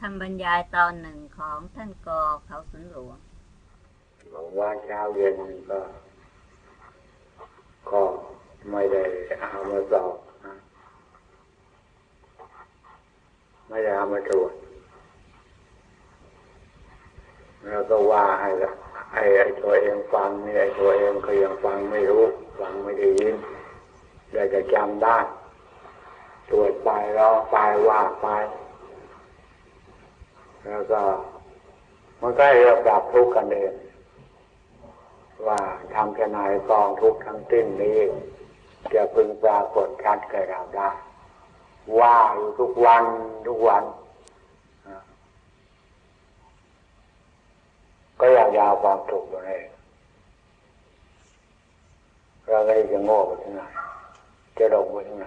ทำบรรยายตอนหนึ่งของท่านกอเขาสุนหลวงบอกว่าเช้าเย็นก็ก็ไม่ได้เอามาสอบนะไม่ได้เอามาตรวจแล้วก็ว่าให้ละไอ้ไอ้ตัวเองฟังนี่ไอ้ตัวเองก็ยังฟังไม่รู้ ฟังไม่ได้ยินได้แต่จำได้ตรวจไปร้องไปว่าไป แล้วก็มันก็ให้เราดับทุกข์กันเองว่าทำจะนายกองทุกข์ทั้งสิ้นนี้จะพึงปรากฏชัดแก่เราได้ ว่าอยู่ทุกวันทุกวันก็อยากยาวความถูกตัวเองเราก็จะโง่ไปที่ไหนจะลงไปที่ไหน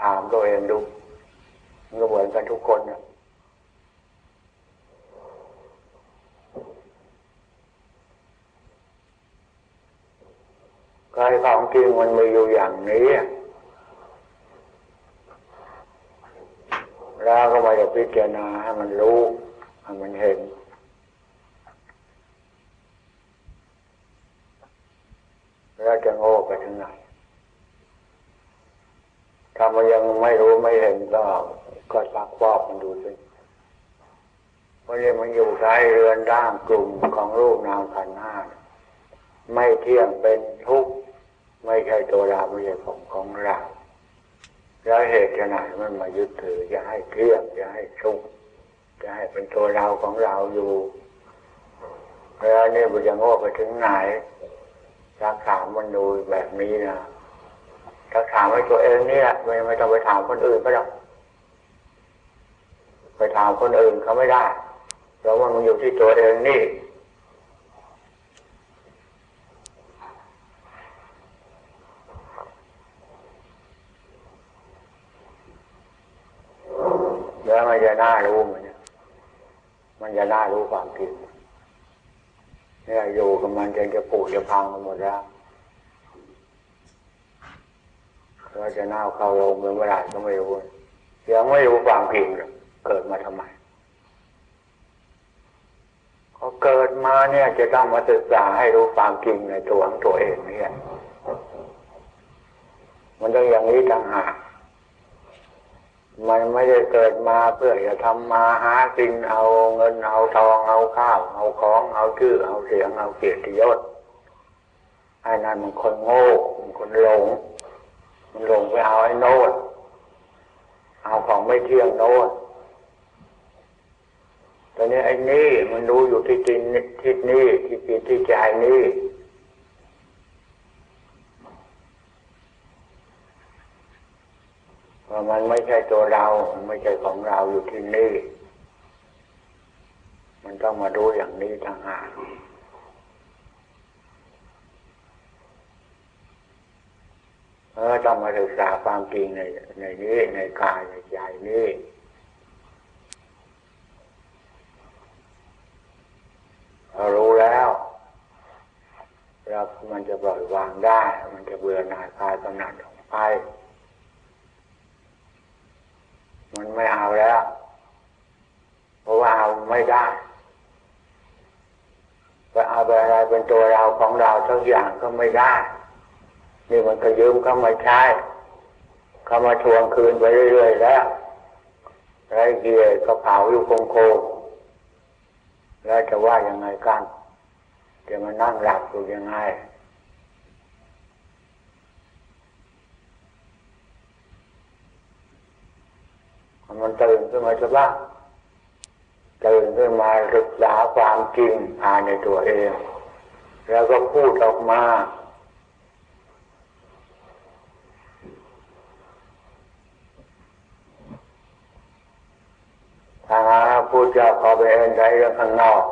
ถามตัวเองดูมันก็เหมือนกันทุกคนนะ กายของจริงมันมีอยู่อย่างนี้ แล้วก็มาจะพิจารณาให้มันรู้ ให้มันเห็น แล้วจะโง่ไปถึงไหนถ้ามันยังไม่รู้ไม่เห็นก็ก็สักฟอกมันดูสิเพราะนี่มันอยู่ใช้เรือนร่างกลุ่มของรูปนามขันห้าไม่เที่ยงเป็นทุกข์ ไม่ใช่ตัวเราไม่ใช่ของของเราแล้วเหตุจะไหนมันมายึดถือจะให้เที่ยงจะให้ทุกข์จะให้เป็นตัวเราของเราอยู่แล้วนี่มันจะโง่ไปถึงไหนรักษามันดูแบบนี้นะรักษาไว้ตัวเองนี่แหละไม่ไม่ต้องไปถามคนอื่นก็ได้ไปถามคนอื่นเขาไม่ได้เพราะว่ามันอยู่ที่ตัวเองนี่ แล้วมันจะน่ารู้เหมือนมันจะน่ารู้ความจริงเนี่ยอยู่กับมันจนจะปูจะพังหมดแล้วเราจะน่าเข้าลงเมื่อไหร่ก็ไม่รู้ยังไม่รู้ความจริงเลยเกิดมาทำไมเขาเกิดมาเนี่ยจะต้องมาศึกษาให้รู้ความจริงในตัวของตัวเองเนี่ย มันต้องอย่างนี้ต่างหาก มันไม่ได้เกิดมาเพื่อจะทำมาหากินเอาเงินเอาทองเอาข้าว เอาของเอาชื่อ เอาเสียงเอาเกียรติยศไอ้นั่นมันคนโง่มันคนหลง มันหลงไปเอาไอ้โน้ตเอาของไม่เที่ยงโน้ตตอนนี้ไอ้นี่มันรู้อยู่ที่จิตที่นี่ที่จิตที่ใจนี่ ว่ามันไม่ใช่ตัวเรา มันไม่ใช่ของเราอยู่ที่นี่ มันต้องมาดูอย่างนี้ต่างหากเออต้องมาศึกษาความจริงในในนี้ในกายในใจนี้เรารู้แล้วแล้วมันจะปล่อยวางได้ มันจะเบื่อหน่ายคลายกำหนัดออกไป มันไม่เอาแล้ว เพราะว่าเอาไม่ได้ไปเอาไปอะไรเป็นตัวเรา ของเราทุกอย่างก็ไม่ได้ นี่มันก็ยืมเข้ามาใช้เข้ามาทวงคืนไปเรื่อยๆแล้วไรเกียร์ก็เผาอยู่คงโคงแล้วจะว่ายังไงกันจะมานั่งหลับอยู่ยังไงมันตื่นขึ้นมาจะบ้างตื่นขึ้นมาศึกษาความจริงภายในตัวเอง แล้วก็พูดออกมา ถ้าหาพูดจะขอไปเอ็นใจเรื่องข้างนอก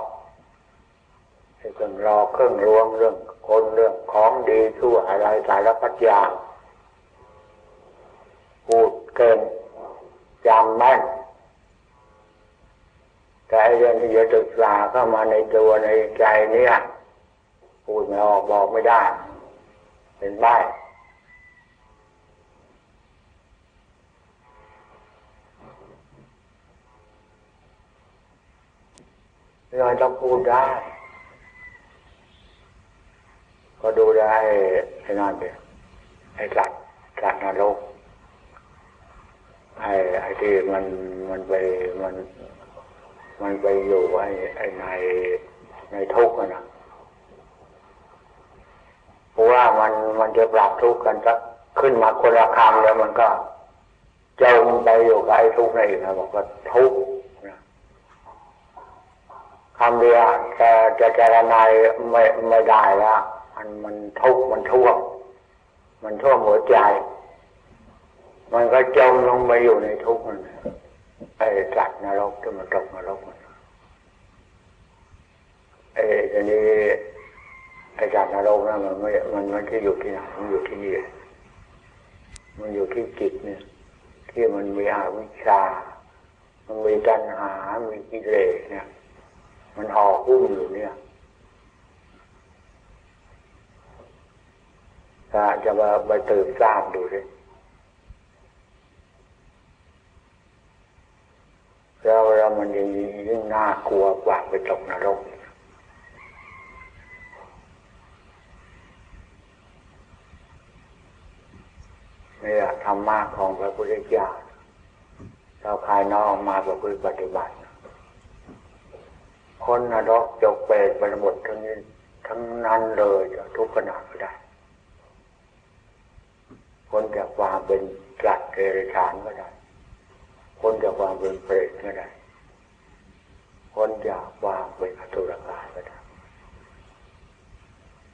เรื่องรอเครื่องรวงเรื่องคนเรื่องของดีชั่วอะไรสารพัดอย่างพูดเกินจำแม่นแต่เรื่องที่จะศึกษาเข้ามาในตัวในใจเนี่ย พูดไม่ออกบอกไม่ได้ เป็นใบ้เราต้องพูดได้ ก็ดูได้ไอ้นั่นเดียไอ้สัตว์สัตว์นรกไอ้ไอ้ที่มันมันไปมัน มันไปอยู่ไอ้ไอ้ในในทุกข์นะ ว่ามันมันจะปรับทุกข์กันสักขึ้นมาคนละคำแล้วมันก็จมไปอยู่กับไอ้ทุกข์นั่นเองนะบอกว่าทุกข์นะคำเดียวแต่จะเจรนายไม่ไม่ได้ล้วมันมันทุกข์มันท่วมมันท่วมหัวใจ มันก็จมลงไปอยู่ในทุกข์มันไอ้สัตว์นรกที่มันตกนรกมันไอ้ทีนี้ ไอ้สัตว์นรกนั่นมันไม่มันมันที่อยู่ที่ไหนมันอยู่ที่นี่มันอยู่ที่จิตเนี่ย ที่มันมีอาวิชชา มันมีตัณหา มีกิเลสเนี่ย มันห่อหุ้มอยู่เนี่ยถ้าจะมาไปตื่นทราบดูสิแล้วแล้วมันยิ่งยิ่งน่ากลัวกว่าไปตกนรกนี่แหละธรร มะของพระพุทธเจ้าเราภายนอกมาประพฤติปฏิบัติ คนนรกจกเปรตไปหมดทั้งนี้ทั้งนั้นเลยจะทุกขนาดก็ได้คนจากความเป็นสัตว์เดรัจฉานก็ได้คนจากความเป็นเปรตก็ได้คนจากความเป็นอสุรกายก็ได้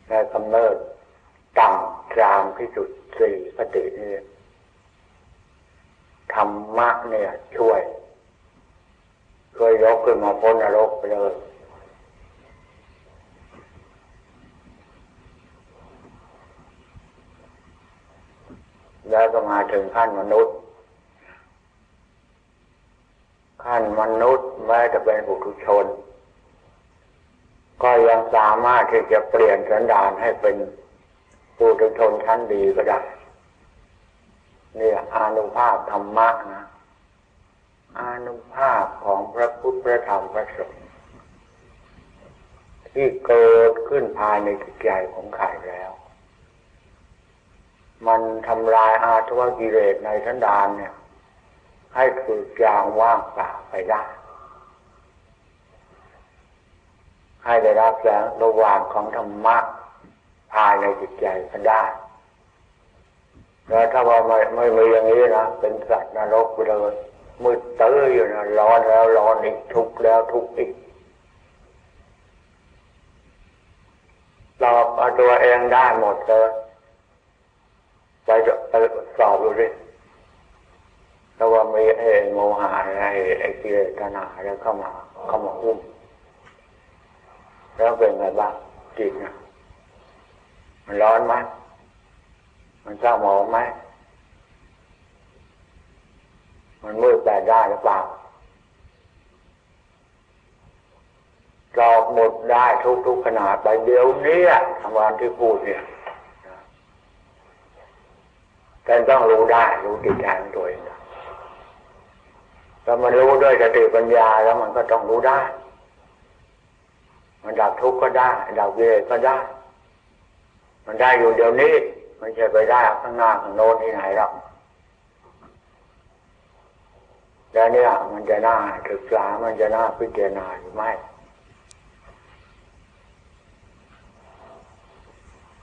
แต่กำเนิดต่ำจามที่สุดสี่คตินี่ ธรรมะเนี่ย ช่วยช่วยยกขึ้นมาพ้นนรกไปเลยแล้วก็มาถึงขั้นมนุษย์ ขั้นมนุษย์แม้จะเป็นบุตุชน ก็ยังสามารถที่จะเปลี่ยนสันดานให้เป็นปุถุชนชั้นดีก็ได้เนี่ย อานุภาพธรรมะนะอานุภาพของพระพุทธพระธรรมพระสงฆ์ที่เกิดขึ้นภายในจิตใจของใครแล้ว มันทำลายอาทวกิเลสในสันดานเนี่ย ให้คือจางว่างเปล่าไปได้ ให้ได้รับแสงระหว่างของธรรมะภายในจิตใจก็ได้ แล้วถ้าว่าไม่ไม่มีอย่างนี้นะเป็นสัตว์นรกไปเลยมืดตื้ออยู่นะร้อนแล้วร้อนอีกทุกข์แล้วทุกข์อีกตอบเอาตัวเองได้หมดเลยไปไปสอบดูดิแล้วว่ามีไอ้โมหะไอ้ไอ้กิเลสตัณหาแล้วเข้ามาเข้ามาอุ้มแล้วเป็นไงบ้างจิตนะมันร้อนไหม มันเศร้าหมองไหมมันมืดแปดได้หรือเปล่าจอบหมดได้ทุกทุกขนาดไปเดี๋ยวนี้ทำงานที่พูดเนี่ยแต่ต้องรู้ได้รู้จิตใจของตัวเองแล้วมันรู้ด้วยสติปัญญาแล้วมันก็ต้องรู้ได้ มันดับทุกข์ก็ได้ ดับเวรก็ได้ มันได้อยู่เดี๋ยวนี้ ไม่ใช่ไปได้ข้างหน้าข้างโน้นที่ไหนหรอกแล้วเนี่ยมันจะน่าศึกษามันจะน่าพิจารณาหรือไม่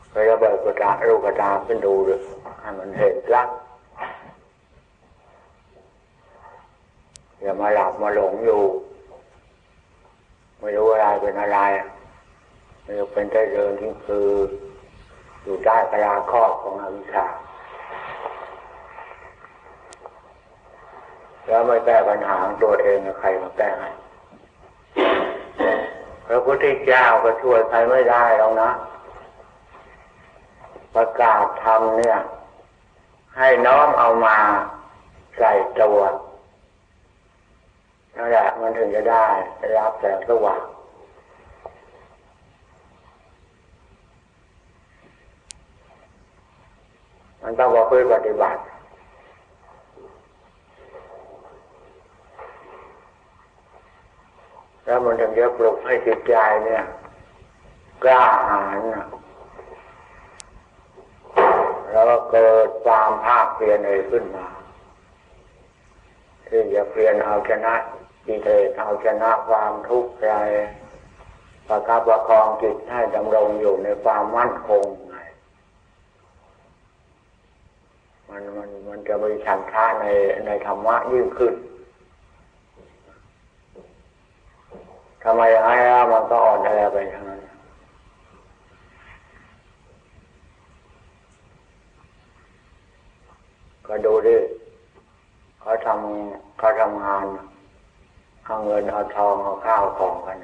เคยระเบิดกระตาลูกกระตาขึ้นดูเลยให้มันเห็นละอย่ามาหลับมาหลงอยู่ ไม่รู้อะไรเป็นอะไรไม่รู้เป็นได้เดินที่คือ อยู่ใต้กระลาครอบของอวิชชาแล้วไม่แก้ปัญหาของตัวเองใครมาแก้ให้พระพุทธเจ้าก็ช่วยใครไม่ได้หรอกนะ ประกาศธรรมเนี่ย ให้น้อมเอามาใส่ตัวนั่นแหละมันถึงจะได้รับแสงสว่าง มันต้องบอกพื่อปฏิบัติแล้วมันถึงจะปลุกให้จิตใจเนี่ยกล้าหาญแล้วก็เกิดความภาคเพียรเอยขึ้นมาที่จะเพียรเอาชนะกิเลสเอาชนะความทุกข์ใจประคับประคองจิตให้ดำรงอยู่ในความมั่นคง มันมันมันจะมีฉันท่าในในธรรมะยิ่งขึ้นทำไมอย่างนี้มันก็อ่อนแอไปทั้งนั้นก็ดูดิเขาทำเขาทำงานเอาเงินเอาทองเอาข้าวของกัน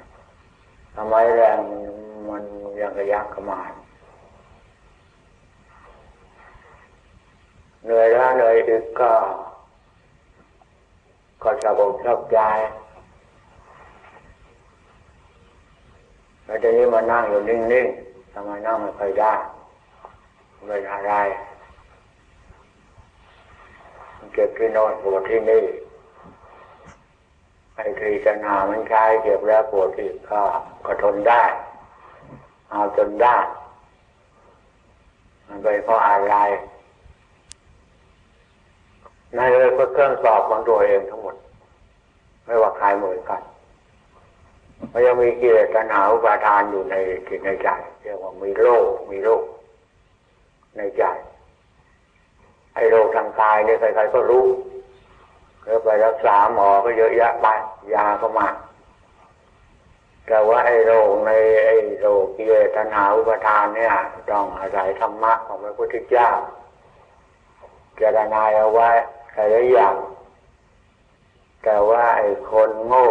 ทำไมแรงมันยังกระยักกระมานเหน่อยแล้วเหนื่อยอีกก็ก็สะบกชอบใจแล้วทีนี้มานั่งอยู่นิ่งๆทำไมนั่งไม่ค่อยได้ไม่ได้อะไรเจ็บที่น่นปวดที่นี่ไอ้ทีจะหามันใช้เจ็บแล้วปวดที่ก็ก็ทนได้ เอาจนได้ มันเป็นเพราะอะไร นั่นเลยก็เครื่องสอบของตัวเองทั้งหมด ไม่ว่าใครเหมือนกันมันยังมีกิเลสตัณหาอุปาทานอยู่ในจิตในใจเรียกว่ามีโรคมีโรคในใจไอ้โรคทางกายเนี่ยใครๆก็รู้แล้วไปรักษาหมอก็เยอะแยะไปยาก็มาแต่ว่าไอ้โรคในไอ้โรคกิเลสตัณหาอุปทานเนี่ยต้องอาศัยธรรมะของพระพุทธเจ้าเจรนายเอาไว้ หลายๆอย่าง แต่ว่าไอ้คนโง่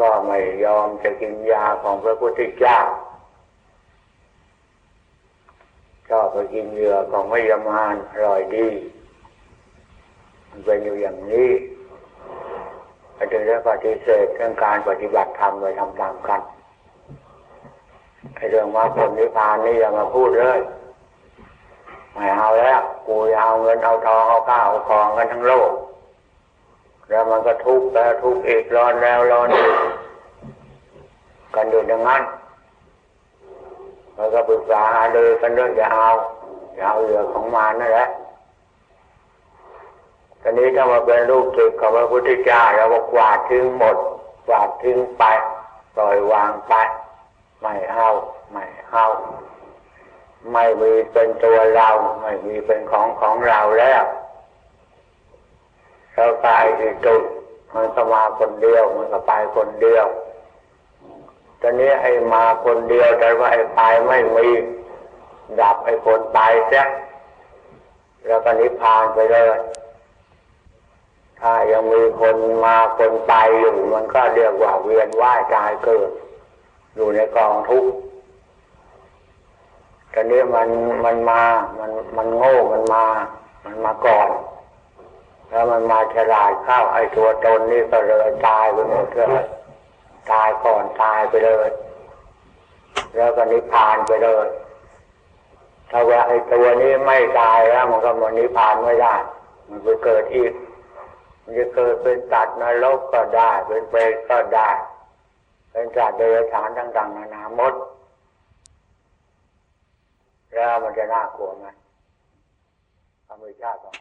ก็ไม่ยอมจะกินยาของพระพุทธเจ้าชอบไปกินเหยื่อของพยามารอร่อยดีมันเป็นอยู่อย่างนี้อาจารย์ได้ปฏิเสธเรื่องการปฏิบัติธรรมโดยทำตามกันไอ้เรื่องว่าผลนิพพานนี่อย่ามาพูดเลยไม่เอาแล้ว กูเอาเงินเอาทองเอาข้าวเอาของกันทั้งโลก แล้วมันก็ทุกข์แล้วทุกข์อีกร้อนแล้วร้อนอีกกันอยู่อย่างนั้นแล้วก็ปรึกษาหารือกันเรื่องจะเอาจะเอาเหยื่อของมารนั่นแหละตอนนี้ถ้ามาเป็นลูกศิษย์ของพระพุทธเจ้าเราก็กวาดทิ้งหมดกวาดทิ้งไปปล่อยวางไปไม่เอาไม่เอา ไม่มีเป็นตัวเรา ไม่มีเป็นของของเราแล้วเราตายที่จุดมันก็มาคนเดียว มันก็ไปคนเดียวตอนนี้ไอ้มาคนเดียวแต่ว่าไอ้ตายไม่มี ดับไอ้คนตายเสียแล้วก็นิพพานไปเลยถ้ายังมีคนมาคนตายอยู่ มันก็เรียกว่าเวียนว่ายตายเกิด อยู่ในกองทุกข์ ตอนนี้มันมันมามันมันโง่มันมา มันมาก่อน แล้วมันมาฉลาดเข้าไอ้ตัวตนนี่ก็เลยตายไปหมดเลยตายก่อนตายไปเลย แล้วก็นิพพานไปเลยถ้าว่าไอ้ตัวนี้ไม่ตายแล้วมันก็มันนิพพานไม่ได้มันไปเกิดอีกมันจะเกิดเป็นสัตว์นรกก็ได้ เป็นเปรตก็ได้ เป็นสัตว์เดรัจฉานต่างๆนานาหมด แล้วมันจะน่ากลัวไหมธรรมชาติต้อง